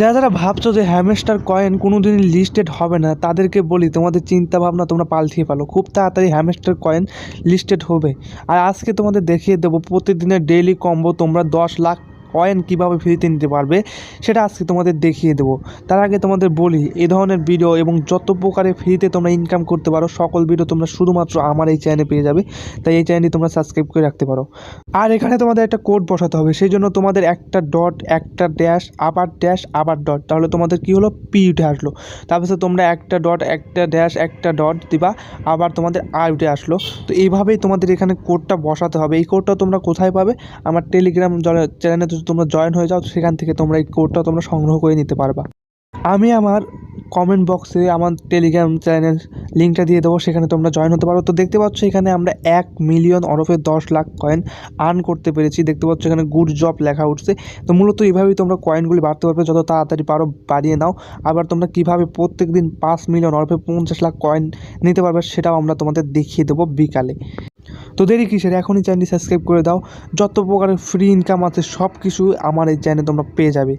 যারা যারা ভাবছ যে হ্যামস্টার কয়েন কোনো দিনই লিস্টেড হবে না, তাদেরকে বলি, তোমাদের চিন্তা ভাবনা তোমরা পাল্টিয়ে ফেলো। খুব তাড়াতাড়ি হ্যামস্টার কয়েন লিস্টেড হবে। আর আজকে তোমাদের দেখিয়ে দেবো, প্রতিদিনের ডেইলি কম্বো তোমরা দশ লাখ কয়েন কীভাবে ফ্রিতে নিতে পারবে, সেটা আজকে তোমাদের দেখিয়ে দেবো। তার আগে তোমাদের বলি, এ ধরনের ভিডিও এবং যত প্রকারে ফ্রিতে তোমরা ইনকাম করতে পারো, সকল ভিডিও তোমরা শুধুমাত্র আমার এই চ্যানেলে পেয়ে যাবে। তাই এই চ্যানেলটি তোমরা সাবস্ক্রাইব করে রাখতে পারো। আর এখানে তোমাদের একটা কোড বসাতে হবে, সেই জন্য তোমাদের একটা ডট একটা ড্যাশ আবার ড্যাশ আবার ডট তাহলে তোমাদের কি হলো? পি উঠে আসলো। তারপরে তোমরা একটা ডট একটা ড্যাশ একটা ডট দিবা, আবার তোমাদের আর উঠে আসলো। তো এইভাবেই তোমাদের এখানে কোডটা বসাতে হবে। এই কোডটা তোমরা কোথায় পাবে? আমার টেলিগ্রাম চ্যানেলে যদি তোমরা জয়েন হয়ে যাও, সেখান থেকে তোমরা এই কোডটা তোমরা সংগ্রহ করে নিতে পারবা। আমি আমার কমেন্ট বক্সে আমার টেলিগ্রাম চ্যানেল লিঙ্কটা দিয়ে দেবো, সেখানে তোমরা জয়েন হতে পারো। তো দেখতে পাচ্ছ এখানে আমরা এক মিলিয়ন অরফে দশ লাখ কয়েন আর্ন করতে পেরেছি। দেখতে পাচ্ছ এখানে গুড জব লেখা উঠছে। তো মূলত এইভাবেই তোমরা কয়েনগুলি বাড়তে পারবে, যত তাড়াতাড়ি পারো বাড়িয়ে নাও। আবার তোমরা কীভাবে প্রত্যেক দিন পাঁচ মিলিয়ন অরফে পঞ্চাশ লাখ কয়েন নিতে পারবে, সেটাও আমরা তোমাদের দেখিয়ে দেবো বিকালে। তো দেরি কিসের? এখনই চ্যানেলটি সাবস্ক্রাইব করে দাও। যত প্রকারের ফ্রি ইনকাম আছে সব কিছু আমার এই চ্যানেলে তোমরা পেয়ে যাবে।